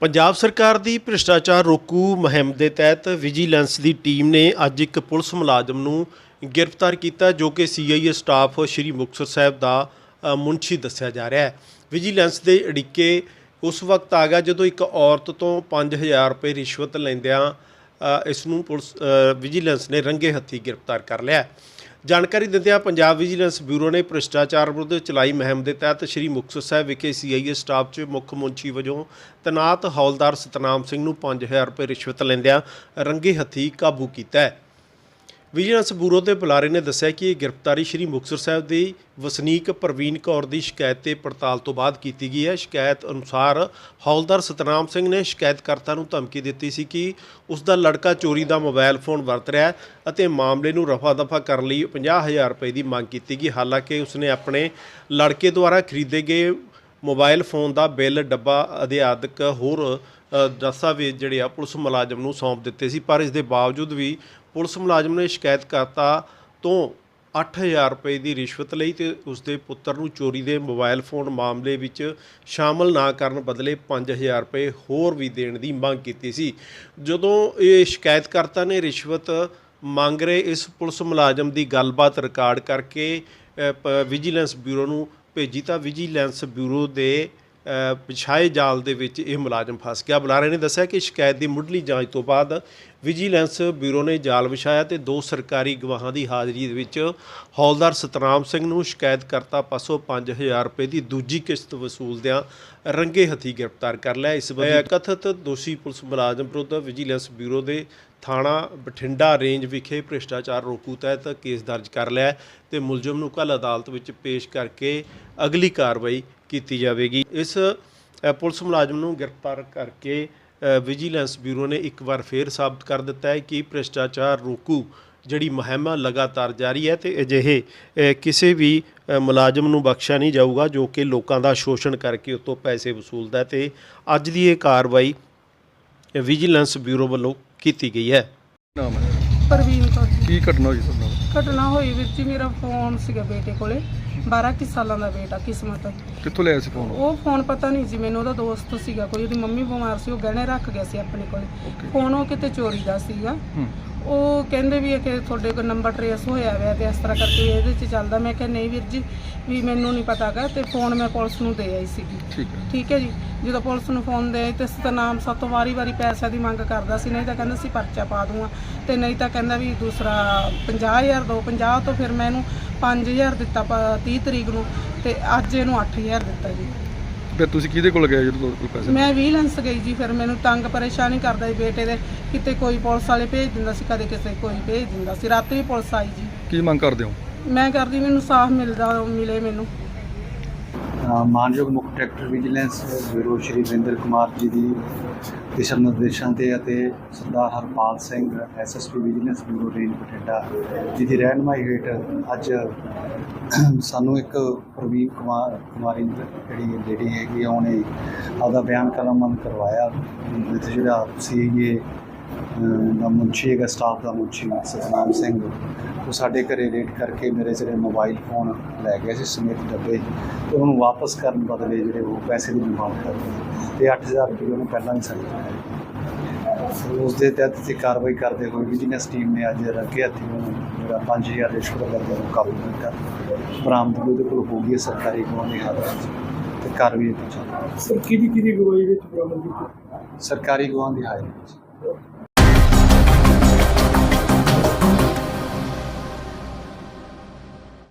ਪੰਜਾਬ ਸਰਕਾਰ ਦੀ ਭ੍ਰਿਸ਼ਟਾਚਾਰ ਰੋਕੂ ਮੁਹਿੰਮ ਦੇ ਤਹਿਤ ਵਿਜੀਲੈਂਸ ਦੀ ਟੀਮ ਨੇ ਅੱਜ ਇੱਕ ਪੁਲਿਸ ਮੁਲਾਜ਼ਮ ਨੂੰ ਗ੍ਰਿਫਤਾਰ ਕੀਤਾ, ਜੋ ਕਿ ਸੀਆਈਏ ਸਟਾਫ ਸ਼੍ਰੀ ਮੁਕਤਸਰ ਸਾਹਿਬ ਦਾ ਮੁਨਸ਼ੀ ਦੱਸਿਆ ਜਾ ਰਿਹਾ ਹੈ। ਵਿਜੀਲੈਂਸ ਦੇ ਅੜਿੱਕੇ ਉਸ ਵਕਤ ਆ ਗਿਆ ਜਦੋਂ ਇੱਕ ਔਰਤ ਤੋਂ 5000 ਰੁਪਏ ਰਿਸ਼ਵਤ ਲੈਂਦਿਆਂ ਇਸ ਨੂੰ ਪੁਲਿਸ ਵਿਜੀਲੈਂਸ ਨੇ ਰੰਗੇ ਹੱਥੀ ਗ੍ਰਿਫਤਾਰ ਕਰ ਲਿਆ ਜਾਣਕਾਰੀ ਦਿੰਦਿਆਂ ਪੰਜਾਬ ਵਿਜੀਲੈਂਸ ਬਿਊਰੋ ਨੇ ਭ੍ਰਿਸ਼ਟਾਚਾਰ ਵਿਰੁੱਧ ਚਲਾਈ ਮੁਹਿੰਮ ਦੇ ਤਹਿਤ ਸ਼੍ਰੀ ਮੁਕਤਸਰ ਸਾਹਿਬ ਵਿਖੇ ਸੀਆਈਏ ਸਟਾਫ 'ਚ ਮੁੱਖ ਮੁੰਸ਼ੀ ਵਜੋਂ ਤੈਨਾਤ ਹੌਲਦਾਰ ਸਤਨਾਮ ਸਿੰਘ ਨੂੰ 5000 ਰੁਪਏ ਰਿਸ਼ਵਤ ਲੈਂਦਿਆਂ ਰੰਗੇ ਹੱਥੀ ਕਾਬੂ ਕੀਤਾ ਹੈ। ਵਿਜੀਲੈਂਸ ਬਿਊਰੋ ਦੇ ਬੁਲਾਰੇ ਨੇ ਦੱਸਿਆ ਕਿ ਇਹ ਗ੍ਰਿਫਤਾਰੀ ਸ਼੍ਰੀ ਮੁਕਤਸਰ ਸਾਹਿਬ ਦੀ ਵਸਨੀਕ ਪ੍ਰਵੀਨ ਕੌਰ ਦੀ ਸ਼ਿਕਾਇਤ ਤੇ ਪੜਤਾਲ ਤੋਂ ਬਾਅਦ ਕੀਤੀ ਗਈ ਹੈ। ਸ਼ਿਕਾਇਤ ਅਨੁਸਾਰ ਹੌਲਦਾਰ ਸਤਨਾਮ ਸਿੰਘ ਨੇ ਸ਼ਿਕਾਇਤਕਰਤਾ ਨੂੰ ਧਮਕੀ ਦਿੱਤੀ ਸੀ ਕਿ ਉਸ ਦਾ ਲੜਕਾ ਚੋਰੀ ਦਾ ਮੋਬਾਈਲ ਫੋਨ ਵਰਤ ਰਿਹਾ ਹੈ ਅਤੇ ਮਾਮਲੇ ਨੂੰ ਰਫਾ-ਦਫਾ ਕਰਨ ਲਈ 50000 ਰੁਪਏ ਦੀ ਮੰਗ ਕੀਤੀ ਗਈ। ਹਾਲਾਂਕਿ ਉਸਨੇ ਆਪਣੇ ਲੜਕੇ ਦੁਆਰਾ ਖਰੀਦੇ ਗਏ ਮੋਬਾਈਲ ਫੋਨ ਦਾ ਬਿੱਲ ਡੱਬਾ ਅਧਿਆਦਕ ਹੋਰ ਦਸਤਾਵੇਜ਼ ਜਿਹੜੇ ਆ, ਪੁਲਿਸ ਮੁਲਾਜ਼ਮ ਨੂੰ ਸੌਂਪ ਦਿੱਤੇ ਸੀ। ਪਰ ਇਸ ਦੇ ਬਾਵਜੂਦ ਵੀ ਪੁਲਿਸ ਮੁਲਾਜ਼ਮ ਨੇ ਸ਼ਿਕਾਇਤਕਰਤਾ ਤੋਂ 8000 ਰੁਪਏ ਦੀ ਰਿਸ਼ਵਤ ਲਈ ਤੇ ਉਸ ਦੇ ਪੁੱਤਰ ਨੂੰ ਚੋਰੀ ਦੇ ਮੋਬਾਈਲ ਫੋਨ ਮਾਮਲੇ ਵਿੱਚ ਸ਼ਾਮਲ ਨਾ ਕਰਨ ਬਦਲੇ 5000 ਰੁਪਏ ਹੋਰ ਵੀ ਦੇਣ ਦੀ ਮੰਗ ਕੀਤੀ ਸੀ। ਜਦੋਂ ਇਹ ਸ਼ਿਕਾਇਤਕਰਤਾ ਨੇ ਰਿਸ਼ਵਤ ਮੰਗ ਰਹੇ, ਇਸ ਪੁਲਿਸ ਮੁਲਾਜ਼ਮ ਦੀ ਗੱਲਬਾਤ ਰਿਕਾਰਡ ਕਰਕੇ ਵਿਜੀਲੈਂਸ ਬਿਊਰੋ ਨੂੰ ਭੇਜੀ ਤਾਂ ਵਿਜੀਲੈਂਸ ਬਿਊਰੋ ਦੇ ਅ, ਵਿਛਾਏ ਜਾਲ ਦੇ ਵਿੱਚ ਇਹ ਮੁਲਾਜ਼ਮ ਫਸ ਗਿਆ। ਬੁਲਾਰੇ ਨੇ ਦੱਸਿਆ ਕਿ ਸ਼ਿਕਾਇਤ ਦੀ ਮੁੱਢਲੀ ਜਾਂਚ ਤੋਂ ਬਾਅਦ ਵਿਜੀਲੈਂਸ ਬਿਊਰੋ ਨੇ ਜਾਲ ਵਿਛਾਇਆ ਤੇ ਦੋ ਸਰਕਾਰੀ ਗਵਾਹਾਂ ਦੀ ਹਾਜ਼ਰੀ ਦੇ ਵਿੱਚ ਹੌਲਦਾਰ ਸਤਨਾਮ ਸਿੰਘ ਨੂੰ ਸ਼ਿਕਾਇਤਕਰਤਾ ਪਾਸੋਂ 5000 ਰੁਪਏ ਦੀ ਦੂਜੀ ਕਿਸ਼ਤ ਵਸੂਲਦਿਆਂ ਰੰਗੇ ਹੱਥੀ ਗ੍ਰਿਫਤਾਰ ਕਰ ਲਿਆ। ਇਸ ਵੇਲੇ ਕਥਿਤ ਦੋਸ਼ੀ ਪੁਲਿਸ ਮੁਲਾਜ਼ਮ ਵਿਰੁੱਧ ਵਿਜੀਲੈਂਸ ਬਿਊਰੋ ਦੇ ਥਾਣਾ ਬਠਿੰਡਾ ਰੇਂਜ ਵਿਖੇ ਭ੍ਰਿਸ਼ਟਾਚਾਰ ਰੋਕੂ ਤਹਿਤ ਕੇਸ ਦਰਜ ਕਰ ਲਿਆ ਤੇ ਮੁਲਜ਼ਮ ਨੂੰ ਕੱਲ੍ਹ ਅਦਾਲਤ ਵਿੱਚ ਪੇਸ਼ ਕਰਕੇ ਅਗਲੀ ਕਾਰਵਾਈ ਕੀਤੀ ਜਾਵੇਗੀ। ਇਸ ਪੁਲਿਸ ਮੁਲਾਜ਼ਮ ਨੂੰ ਗ੍ਰਿਫਤਾਰ ਕਰਕੇ ਵਿਜੀਲੈਂਸ ਬਿਊਰੋ ਨੇ ਇੱਕ ਵਾਰ ਫੇਰ ਸਾਬਤ ਕਰ ਦਿੱਤਾ ਹੈ ਕਿ ਭ੍ਰਿਸ਼ਟਾਚਾਰ ਰੋਕੂ ਜਿਹੜੀ ਮੁਹਿੰਮ ਆ ਲਗਾਤਾਰ ਜਾਰੀ ਹੈ ਤੇ ਅਜਿਹੇ ਕਿਸੇ ਵੀ ਮੁਲਾਜ਼ਮ ਨੂੰ ਬਖਸ਼ਿਆ ਨਹੀਂ ਜਾਊਗਾ ਜੋ ਕਿ ਲੋਕਾਂ ਦਾ ਸ਼ੋਸ਼ਣ ਕਰਕੇ ਉਤੋਂ ਪੈਸੇ ਵਸੂਲਦਾ ਤੇ ਅੱਜ ਦੀ ਇਹ ਕਾਰਵਾਈ ਵਿਜੀਲੈਂਸ ਬਿਊਰੋ ਵੱਲੋਂ ਕੀਤੀ ਗਈ ਹੈ। ਨਾਮ ਹੈ? ਪ੍ਰਵੀਨ ਕੌਰ ਜੀ। ਕੀ ਘਟਨਾ ਹੋਈ ਤੁਹਾਡੇ ਨਾਲ? ਘਟਨਾ ਹੋਈ ਵਿੱਚ ਜੀ ਮੇਰਾ ਫੋਨ ਸੀਗਾ ਬੇਟੇ ਕੋਲੇ। 12 ਕੁ ਸਾਲਾਂ ਦਾ ਬੇਟਾ ਕਿਸਮਤ। ਕਿੱਥੋਂ ਲਿਆ ਸੀ ਫੋਨ ਉਹ ਫੋਨ ਪਤਾ ਨਹੀਂ ਜੀ ਮੈਨੂੰ ਉਹਦਾ ਦੋਸਤ ਸੀਗਾ ਕੋਈ ਉਹਦੀ ਮੰਮੀ ਬਿਮਾਰ ਸੀ ਉਹ ਗਹਿਣੇ ਰੱਖ ਗਿਆ ਸੀ ਆਪਣੇ ਕੋਲੇ। ਫੋਨ ਉਹ ਕਿਤੇ ਚੋਰੀ ਦਾ ਸੀਗਾ। ਉਹ ਕਹਿੰਦੇ ਵੀ ਕਿ ਤੁਹਾਡੇ ਕੋਲ ਨੰਬਰ ਟਰੇਸ ਹੋਇਆ ਹੋਇਆ ਤੇ ਇਸ ਤਰ੍ਹਾਂ ਕਰਕੇ ਇਹਦੇ 'ਚ ਚੱਲਦਾ। ਮੈਂ ਕਿਹਾ ਨਹੀਂ ਵੀਰ ਜੀ ਵੀ ਮੈਨੂੰ ਨਹੀਂ ਪਤਾਗਾ ਤੇ ਫੋਨ ਮੈਂ ਪੁਲਿਸ ਨੂੰ ਦੇ ਆਈ ਸੀਗੀ। ਠੀਕ ਹੈ। ਠੀਕ ਹੈ ਜੀ? ਜਦੋਂ ਪੁਲਿਸ ਨੂੰ ਫੋਨ ਦੇ ਤੇ ਸਤਨਾਮ ਸਭ ਤੋਂ ਵਾਰੀ-ਵਾਰੀ ਪੈਸਿਆਂ ਦੀ ਮੰਗ ਕਰਦਾ ਸੀ। ਨਹੀਂ ਤਾਂ ਕਹਿੰਦਾ ਸੀ ਪਰਚਾ ਪਾ ਦੂੰਗਾ। ਤੇ ਨਹੀਂ ਤਾਂ ਕਹਿੰਦਾ ਵੀ ਦੂਸਰਾ 50000 ਦੋ 50 ਤੋਂ ਫਿਰ ਮੈਂ ਇਹਨੂੰ 5000 ਦਿੱਤਾ ਪ- 30 ਤਰੀਕ ਨੂੰ ਤੇ ਅੱਜ ਇਹਨੂੰ 8000 ਦਿੱਤਾ ਜੀ। ਫਿਰ ਤੁਸੀਂ ਕਿਹਦੇ ਕੋਲ ਗਏ ਜਦੋਂ ਕੋਲ ਪੈਸੇ? ਮੈਂ ਵੀਲੈਂਸ ਗਈ ਜੀ ਫਿਰ ਮੈਨੂੰ ਤੰਗ ਪਰੇਸ਼ਾਨੀ ਕਰਦਾ ਸੀ ਬੇਟੇ ਦੇ ਕਿਤੇ ਕੋਈ ਪੁਲਿਸ ਵਾਲੇ ਭੇਜ ਦਿੰਦਾ ਸੀ ਕਦੇ ਕਿਸੇ ਕੋਈ ਭੇਜ ਦਿੰਦਾ ਸੀ। ਰਾਤੀ ਵੀ ਪੁਲਿਸ ਆਈ ਜੀ। ਕੀ ਮੰਗ ਕਰਦੇ ਹੋ? ਮੈਂ ਕਰਦੀ ਮੈਨੂੰ ਸਾਫ਼ ਮਿਲਦਾ ਮਿਲੇ ਮੈਨੂੰ। ਮਾਨਯੋਗ ਮੁੱਖ director vigilance bureau Shri Vinder Kumar ji ਦੀ ਦਿਸ਼ਾ ਨਿਰਦੇਸ਼ਾਂ ਤੇ ਅਤੇ Sardar Harpal Singh SSP vigilance bureau range Bathinda ji ਦੀ ਰਹਿਨਮਾਈ ਹੇਠ ਅੱਜ ਸਾਨੂੰ ਇੱਕ ਪ੍ਰਵੀਨ ਕੁਮਾਰ ਕੁਮਾਰੀ ਜਿਹੜੀ ਲੇਡੀ ਹੈਗੀ ਆ, ਉਹਨੇ ਆਪਦਾ ਬਿਆਨ ਕਲਮਬੰਦ ਕਰਵਾਇਆ। ਵਿੱਚ ਜਿਹੜਾ ਸੀਏ ਦਾ ਮੁਨਸ਼ੀ ਹੈਗਾ ਸਟਾਫ ਦਾ ਮੁਨਸ਼ੀ ਸਤਨਾਮ ਸਿੰਘ। ਉਹ ਸਾਡੇ ਘਰੇ ਰੇਡ ਕਰਕੇ ਮੇਰੇ ਜਿਹੜੇ ਮੋਬਾਈਲ ਫੋਨ ਲੈ ਗਿਆ ਸੀ ਸਮੇਤ ਡੱਬੇ। ਤੇ ਉਹਨੂੰ ਵਾਪਸ ਕਰਨ ਬਦਲੇ ਜਿਹੜੇ ਉਹ ਪੈਸੇ ਦੀ ਡਿਮਾਂਡ ਕਰਦੇ ਤੇ 8000 ਰੁਪਏ ਉਹਨੂੰ ਪਹਿਲਾਂ ਤੋਂ ਲਏ। ਉਸ ਦੇ ਤਹਿਤ ਅਸੀਂ ਕਾਰਵਾਈ ਕਰਦੇ ਹੋਏ ਵਿਜੀਲੈਂਸ ਟੀਮ ਨੇ ਅੱਜ ਰੱਖੇ ਹੱਥੀ ਉਹਨੂੰ ਜਿਹੜਾ 5000 ਰਿਸ਼ਵਤ ਲੈਂਦੇ ਨੂੰ ਕਾਬੂ ਕੀਤਾ ਬਰਾਮਦਗੀ ਉਹਦੇ ਕੋਲ ਹੋ ਗਈ ਹੈ ਸਰਕਾਰੀ ਗਵਾਹ ਦੀ ਵਿੱਚ। ਤੇ ਕਾਰਵਾਈ ਹੈ। ਸਰ ਕਿਹਦੀ ਕਿਹਦੀ ਗਵਾਹੀ ਵਿੱਚ ਬਰਾਮਦ ਕੀਤੀ? ਸਰਕਾਰੀ ਗਵਾਹ ਦੀ ਹਾਜ਼ਰੀ ਵਿੱਚ।